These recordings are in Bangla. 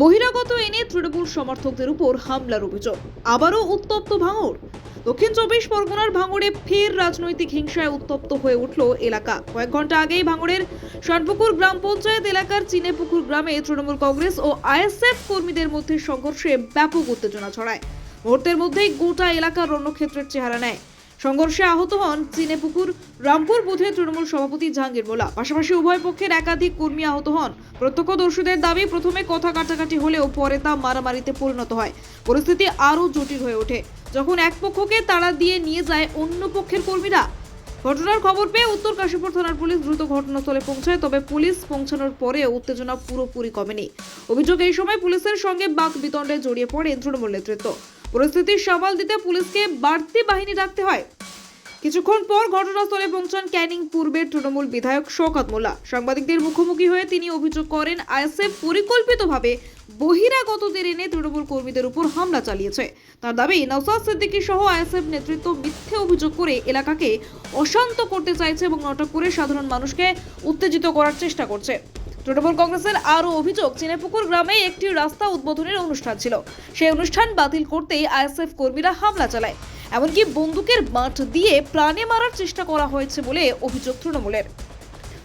বহিরাগত এনে তৃণমূল সমর্থকদের উপর হামলার অভিযোগ। আবারও উত্তপ্ত ভাঙড়। দক্ষিণ চব্বিশ পরগনার ভাঙড়ে ফের রাজনৈতিক হিংসায় উত্তপ্ত হয়ে উঠল এলাকা। কয়েক ঘণ্টা আগেই ভাঙড়ের শানপুকুর গ্রাম পঞ্চায়েত এলাকার চিনেপুকুর গ্রামে তৃণমূল কংগ্রেস ও আইএসএফ কর্মীদের মধ্যে সংঘর্ষে ব্যাপক উত্তেজনা ছড়ায়। মুহূর্তের মধ্যেই গোটা এলাকা রণক্ষেত্রের চেহারা নেয়। সংঘর্ষে আহত হন চিনেপুকুর, রামপুর বুথের তৃণমূল সভাপতি জাহাঙ্গীর মোলা পাশাপাশি উভয় পক্ষের একাধিক কর্মী আহত হন। প্রত্যক্ষদর্শীদের দাবি, প্রথমে কথা কাটাকাটি হলেও পরে তা মারামারিতে পরিণত হয়। পরিস্থিতি আরও জটিল হয়ে ওঠে। যখন এক পক্ষকে তাড়া দিয়ে নিয়ে যায় অন্য পক্ষের কর্মীরা ঘটনার খবর পেয়ে উত্তর কাশীপুর থানার পুলিশ দ্রুত ঘটনাস্থলে পৌঁছায়, তবে পুলিশ পৌঁছানোর পরে উত্তেজনা পুরোপুরি কমেনি। অভিযোগ এই সময় পুলিশের সঙ্গে বাক বিতণ্ডে জড়িয়ে পড়ে তৃণমূল নেতৃত্ব। পরিস্থিতির সামাল দিতে পুলিশকে বাড়তি বাহিনী রাখতে হয়। কিছুক্ষণ পর ঘটনাস্থলে পৌঁছান ক্যানিং পূর্বের তৃণমূল বিধায়ক শওকত মোল্লা। সাংবাদিকদের মুখোমুখি হয়ে তিনি অভিযোগ করেন, আইএসএফ পরিকল্পিতভাবে বহিরাগতদের এনে তৃণমূল কর্মীদের উপর হামলা চালিয়েছে। তার দাবি নওসাদ সিদ্দিকী সহ আইএসএফ নেতৃত্ব মিথ্যে অভিযোগ করে এলাকাকে অশান্ত করতে চাইছে এবং নাটক করে সাধারণ মানুষকে উত্তেজিত করার চেষ্টা করছে। তৃণমূল কংগ্রেসের আরও অভিযোগ, চিনেপুকুর গ্রামে একটি রাস্তা উদ্বোধনের অনুষ্ঠান ছিল। সেই অনুষ্ঠান বাতিল করতেই আইএসএফ কর্মীরা হামলা চালায়। এমনকি বন্দুকের বাঁট দিয়ে প্রাণে মারার চেষ্টা করা হয়েছে বলে অভিযোগ তৃণমূলের।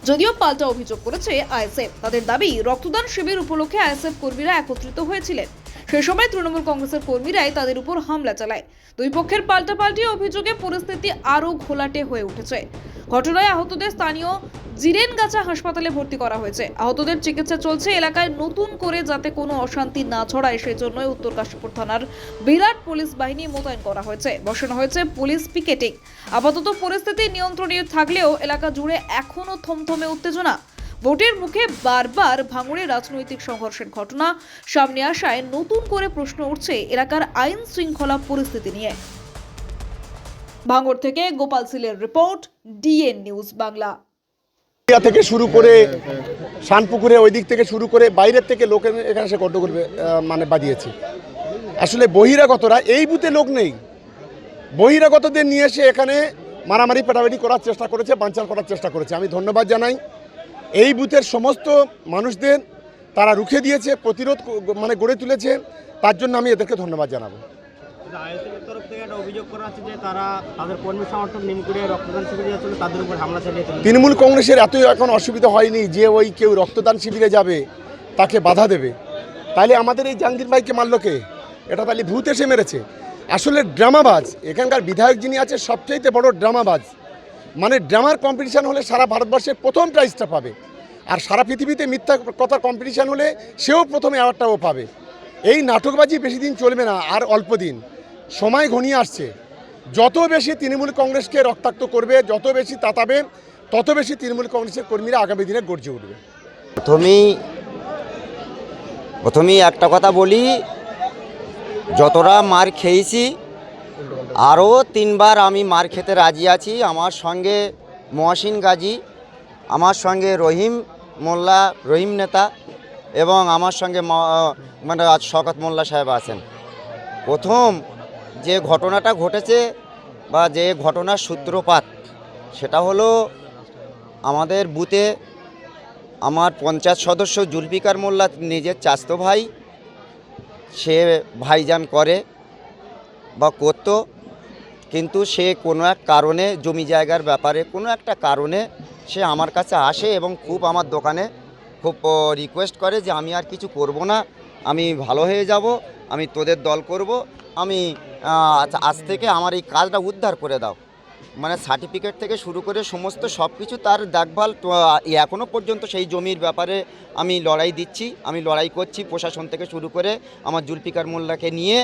যদিও পাল্টা অভিযোগ করেছে আইএসএফ, তাদের দাবি রক্তদান শিবির উপলক্ষে আইএসএফ কর্মীরা একত্রিত হয়েছিলেন। সে সময় তৃণমূল কংগ্রেসের কর্মীরাই তাদের উপর হামলা চালায়। দুই পক্ষের পাল্টাপাল্টি অভিযোগে পরিস্থিতি আরও ঘোলাটে হয়ে উঠেছে। ঘটনায় আহতদের স্থানীয় জিরেনগাছা হাসপাতালে ভর্তি করা হয়েছে। আহতদের চিকিৎসা চলছে এলাকায় নতুন করে যাতে কোনো অশান্তি না ছড়ায়, সেজন্যই উত্তর কাশীপুর থানার বিরাট পুলিশ বাহিনী মোতায়েন করা হয়েছে। বসানো হয়েছে পুলিশ পিকেটিং। আপাতত পরিস্থিতি নিয়ন্ত্রণে থাকলেও এলাকা জুড়ে এখনও থমথমে উত্তেজনা। ভোটের মুখে বারবার ভাঙড়ে রাজনৈতিক সংঘর্ষের ঘটনা। সামনে আসায় নতুন করে প্রশ্ন উঠছে এলাকার আইন শৃঙ্খলা পরিস্থিতি নিয়ে। ভাঙড় থেকে গোপাল সিলের রিপোর্ট, ডিএন নিউজ বাংলা। থেকে শুরু করে শানপুকুরে ওই দিক থেকে শুরু করে বাইরের থেকে লোক এখানে সে গড্ডগোল আহ, মানে বাদিয়েছে আসলে বহিরাগতরা এই বুথে লোক নেই। বহিরাগতদের নিয়ে এসে এখানে মারামারি পেটাপাটি করার চেষ্টা করেছে বাঞ্চাল করার চেষ্টা করেছে। আমি ধন্যবাদ জানাই। এই বুথের সমস্ত মানুষদের তারা রুখে দিয়েছে প্রতিরোধ মানে গড়ে তুলেছে। তার জন্য আমি এদেরকে ধন্যবাদ জানাব। তৃণমূল কংগ্রেসের এতই এখন অসুবিধা হয়নি যে ওই কেউ রক্তদান শিবিরে যাবে, তাকে বাধা দেবে। তাইলে আমাদের এই জাহাঙ্গীর ভাইকে মারলো কে? এটা তাহলে ভূত এসে মেরেছে। আসলে ড্রামাবাজ, এখানকার বিধায়ক যিনি আছে, সবচাইতে বড় ড্রামাবাজ। মানে ড্রামার কম্পিটিশান হলে সারা ভারতবর্ষের প্রথম প্রাইজটা পাবে। আর সারা পৃথিবীতে মিথ্যা কথার কম্পিটিশান হলে সেও প্রথমে অ্যাওয়ার্ডটাও পাবে। এই নাটকবাজি বেশি দিন চলবে না, আর অল্প দিন। সময় ঘনিয়ে আসছে। যত বেশি তৃণমূল কংগ্রেসকে রক্তাক্ত করবে, যত বেশি তাতাবে, তত বেশি তৃণমূল কংগ্রেসের কর্মীরা আগামী দিনে গর্জে উঠবে। প্রথমেই প্রথমেই একটা কথা বলি, যতটা মার খেয়েছি, আরও তিনবার আমি মার খেতে রাজি আছি। আমার সঙ্গে মহাসিন গাজী, আমার সঙ্গে রহিম মোল্লা, রহিম নেতা এবং আমার সঙ্গে মানে শকত মোল্লা সাহেব আছেন। প্রথম যে ঘটনাটা ঘটেছে বা যে ঘটনার সূত্রপাত, সেটা হলো আমাদের বুথে আমার পঞ্চায়েত সদস্য জুলফিকার মোল্লা, নিজের চাস্তো ভাই, সে ভাইজান করে বা করত। কিন্তু সে কোনো এক কারণে জমি জায়গার ব্যাপারে কোনো একটা কারণে সে আমার কাছে আসে এবং খুব আমার দোকানে খুব রিকোয়েস্ট করে যে আমি আর কিছু করব না, আমি ভালো হয়ে যাব। আমি তোদের দল করব আমি আহ, আজ- থেকে আমার এই কাজটা উদ্ধার করে দাও। মানে সার্টিফিকেট থেকে শুরু করে সমস্ত সব কিছু তার দেখভাল এখনও পর্যন্ত সেই জমির ব্যাপারে আমি লড়াই দিচ্ছি আমি লড়াই করছি প্রশাসন থেকে শুরু করে আমার জুলফিকার মোল্লাকে নিয়ে।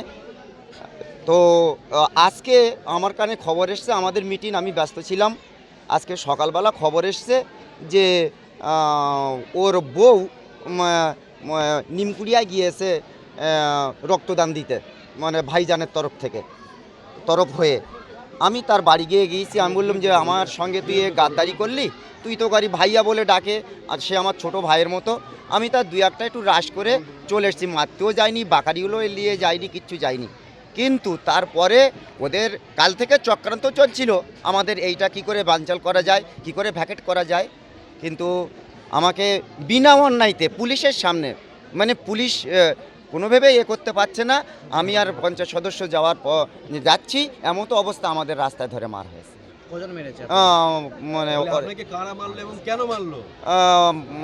তো আজকে আমার কানে খবর এসছে আমাদের মিটিং আমি ব্যস্ত ছিলাম। আজকে সকালবেলা খবর এসছে যে ওর বউ নিমকুড়িয়ায় গিয়েছে। রক্তদান দিতে মানে ভাইজানের তরফ থেকে, তরফ হয়ে। আমি তার বাড়ি গিয়ে গিয়েছি, আমি বললাম যে, আমার সঙ্গে তুই গাদ্দারি করলি? তুই তো গাড়ি ভাইয়া বলে ডাকে, আর সে আমার ছোট ভাইয়ের মতো। আমি তার দুই একটা একটু রাশ করে চলে এসেছি, মারতেও যাইনি, বাকারিগুলো নিয়ে যাইনি, কিচ্ছু যাইনি। কিন্তু তারপরে ওদের, কাল থেকে চক্রান্ত চলছিল, আমাদের এইটা কি করে বানচাল করা যায়, কি করে ভ্যাকেট করা যায়? কিন্তু আমাকে বিনা অন্যায়তে পুলিশের সামনে মানে পুলিশ কোনোভাবেই এ করতে পারছে না। আমি আর পঞ্চায়েত সদস্য যাওয়ার পর যাচ্ছি এমন তো অবস্থা আমাদের রাস্তায় ধরে মার হয়েছে। মানে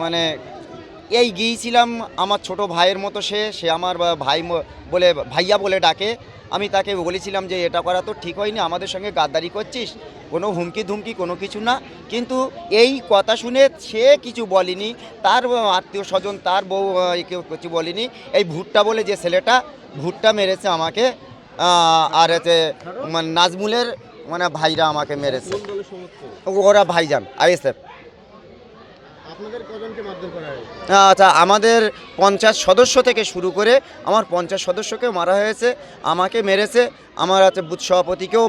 মানে এই গিয়েছিলাম আমার ছোট ভাইয়ের মতো সে সে আমার ভাই বলে ভাইয়া বলে ডাকে। আমি তাকে বলেছিলাম যে এটা করা তো ঠিক হয়নি আমাদের সঙ্গে গাদ্দারি করছিস কোনো হুমকি ধুমকি কোনো কিছু না। কিন্তু এই কথা শুনে সে কিছু বলেনি তার আত্মীয় স্বজন তার বউ কেউ কিছু বলেনি। এই ভুট্টা বলে যে ছেলেটা ভুট্টা মেরেছে আমাকে আর হচ্ছে মানে নাজমুলের মানে ভাইরা আমাকে মেরেছে। ওরা ভাইজান আইএসএফ আপনাদের কজনকে মারধর করা হয় আচ্ছা আমাদের পঞ্চাশ সদস্য থেকে শুরু করে আমার পঞ্চাশ সদস্যকেও মারা হয়েছে, আমাকে মেরেছে, আমার আছে বুথ সভাপতিকেও